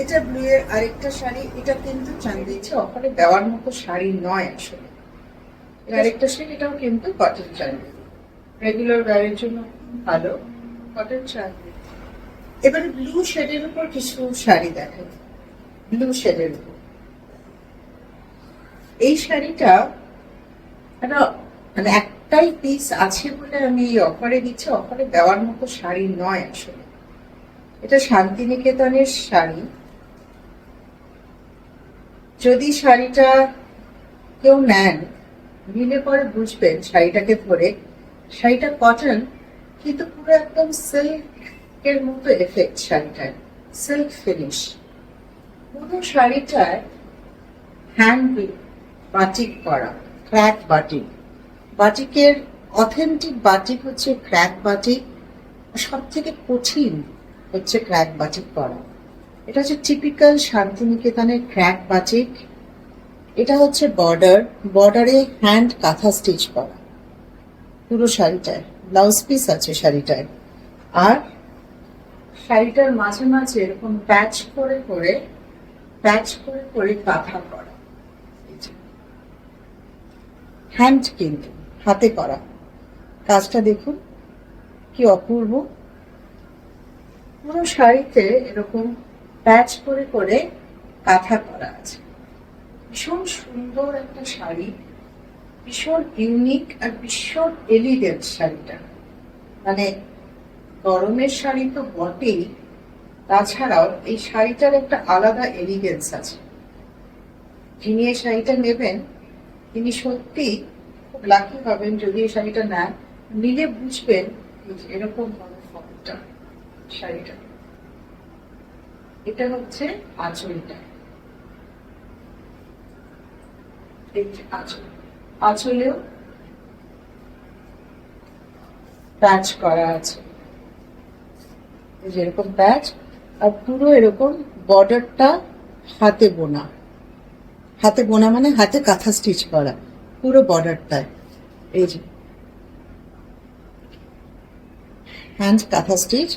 এটা ব্লু এর আরেকটা শাড়ি, এটা কিন্তু চান্দিচ্ছে অফারে দেওয়ার মতো শাড়ি নয় আসলে। আরেকটা শাড়ি, এটাও কিন্তু কটন চান্দি। রেগুলার ওয়্যারের জন্য ভালো কটন চান্দি। এবারে ব্লু শেডের উপর কিছু শাড়ি দেখেন। ব্লু শেডের উপর। এই শাড়িটা একটা মানে একটাই পিস আছে বলে আমি এই অফারে দিচ্ছি অফারে দেওয়ার মতো শাড়ি নয় আসলে। এটা শান্তিনিকেতনের শাড়ি। যদি শাড়িটা কেউ নেন, নিলে পরে বুঝবেন শাড়িটাকে পরে শাড়িটা কটন কিন্তু পুরো একদম সিল্কের মতো এফেক্ট শাড়িটার সিল্ক ফিনিশ পুরো শাড়িটায় হ্যান্ড বাটিক করা ক্র্যাক বাটিক বাটিকের অথেন্টিক বাটিক হচ্ছে ক্র্যাক বাটিক সব থেকে কঠিন হচ্ছে ক্র্যাক বাটিক করা। এটা হচ্ছে টিপিক্যাল শান্তিনিকেতনের ক্র্যাক বাটিক এটা হচ্ছে বর্ডার বর্ডারে হ্যান্ড কাঁথা স্টিচ করা। পুরো শাড়িটায় ব্লাউজ পিস আছে শাড়িটায়। আর শাড়িটার মাঝে মাঝে এরকম প্যাচ করে করে প্যাচ করে করে কাঁথা করা। হ্যান্ড কিন্তু, হাতে করা। কাজটা দেখুন, কি অপূর্ব। পুরো শাড়িতে এরকম প্যাচ করে করে কাঁথা করা আছে। ভীষণ সুন্দর একটা শাড়ি, ভীষণ ইউনিক আর ভীষণ এলিগেন্ট শাড়িটা। মানে গরমের শাড়ি তো বটেই, তাছাড়াও এই শাড়িটার একটা আলাদা এলিগেন্স আছে। যিনি এই শাড়িটা নেবেন, তিনি সত্যি খুব লাকি হবেন যদি এই শাড়িটা নেন। নিলে বুঝবেন এরকম হবে ফটোটা শাড়িটা এটা হচ্ছে আঁচলটা। আঁচলেও প্যাচ করা আছে। এই যে এরকম প্যাচ, আর পুরো এরকম বর্ডারটা হাতে বোনা। হাতে বোনা মানে হাতে কাঁথা স্টিচ করা, পুরো বর্ডারটায়। এই যে। হ্যান্ড কাঁথা স্টিচ,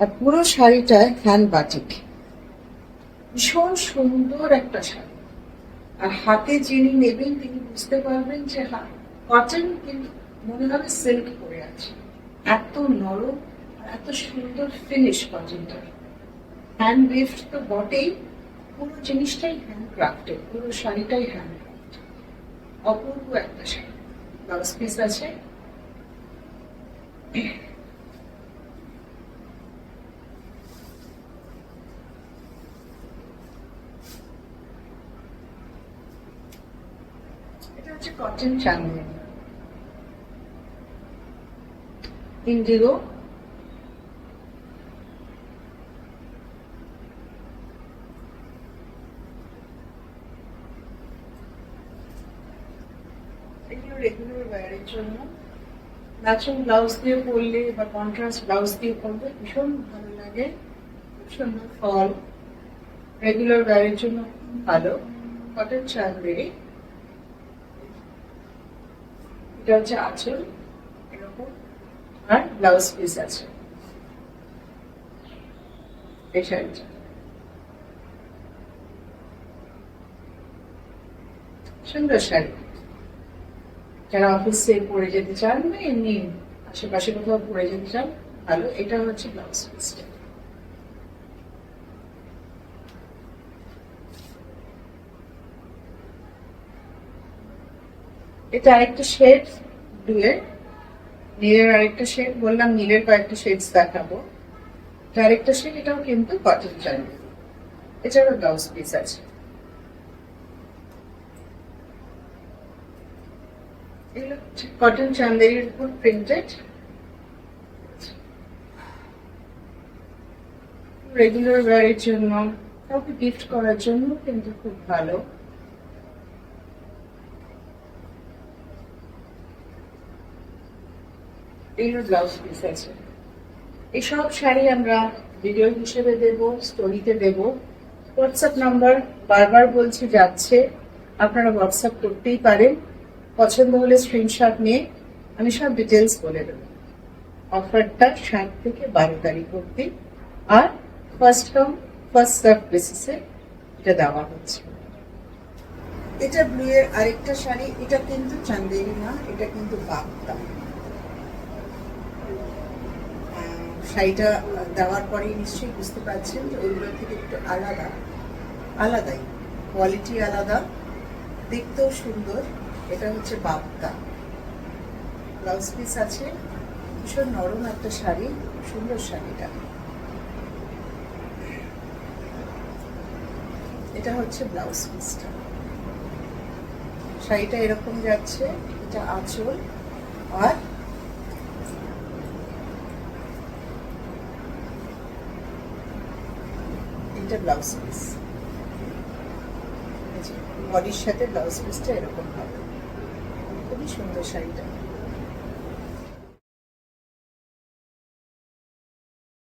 আর পুরো শাড়িটায় হ্যান্ড বাটিক। ভীষণ সুন্দর একটা শাড়ি। আর হাতে যিনি নেবেন, তিনি বুঝতে পারবেন যে কটন কিন্তু মনে হবে সিল্ক পরে আছে। এত নরম আর এত সুন্দর ফিনিশ কটনটার। হ্যান্ড ওয়েভড তো বটেই, পুরো জিনিসটাই হ্যান্ড ক্রাফটেড পুরো শাড়িটাই হ্যান্ড ক্রাফট অপূর্ব একটা শাড়ি। ব্লাউজ পিস আছে এটা হচ্ছে কটন চান্দেরি ইন্ডিগো এগুলো রেগুলার ওয়্যারের জন্য। ম্যাচিং ব্লাউজ দিয়ে পরলে বা কন্ট্রাস্ট ব্লাউজ দিয়ে পরলে ভীষণ ভালো লাগে। খুব সুন্দর ফল রেগুলার ওয়্যারের জন্য ভালো। কটন চান্দেরি এটা হচ্ছে আঁচল, এরকম। আর ব্লাউজ পিস আছে। সুন্দর শাড়ি। যারা অফিসে পরে যেতে চান বা এমনি আশেপাশে কোথাও পরে যেতে চান, ভালো। এটা হচ্ছে ব্লাউজ পিসটা এটা আরেকটা শেড, দুয়ের। নীলের আরেকটা শেড, বললাম নীলের কয়েকটা শেডস দেখাবো। আরেকটা শেড, এটাও কিন্তু কটন চান্দি এছাড়াও ব্লাউজ পিস আছে। কটন চান্দেরির উপর প্রিন্টেড রেগুলার ওয়্যারের জন্য, কাউকে গিফট করার জন্য কিন্তু খুব ভালো। এগুলো ব্লাউজ পিস আছে এসব শাড়ি আমরা ভিডিও হিসেবে দেব স্টোরিতে দেব। হোয়াটসঅ্যাপ নাম্বার বারবার বলছি যাচ্ছে, আপনারা হোয়াটসঅ্যাপ করতেই পারেন। পছন্দ হলে স্ক্রিনশট নিয়ে আমি সব ডিটেলস বলে দেবো। অফারটা সাত থেকে বারো তারিখ অব্দি আর ফার্স্ট কাম ফার্স্ট সার্ভ বেসিসে এটা দেওয়া হচ্ছে। এটা ব্লু এর আরেকটা শাড়ি, এটা কিন্তু চান্দেরি না, এটা কিন্তু বাগদা শাড়িটা দেওয়ার পরেই নিশ্চয়ই বুঝতে পারছেন যে ওইগুলো থেকে একটু আলাদা, আলাদাই কোয়ালিটি আলাদা, দেখতেও সুন্দর। এটা হচ্ছে বাগদা ব্লাউজ পিস আছে, ভীষণ নরম একটা শাড়ি, সুন্দর শাড়িটা। এটা হচ্ছে ব্লাউজ পিসটা শাড়িটা এরকম যাচ্ছে, এটা আঁচল, আর এটা ব্লাউজ পিস বডির সাথে ব্লাউজ পিসটা এরকম হবে। খুবই সুন্দর শাড়িটা।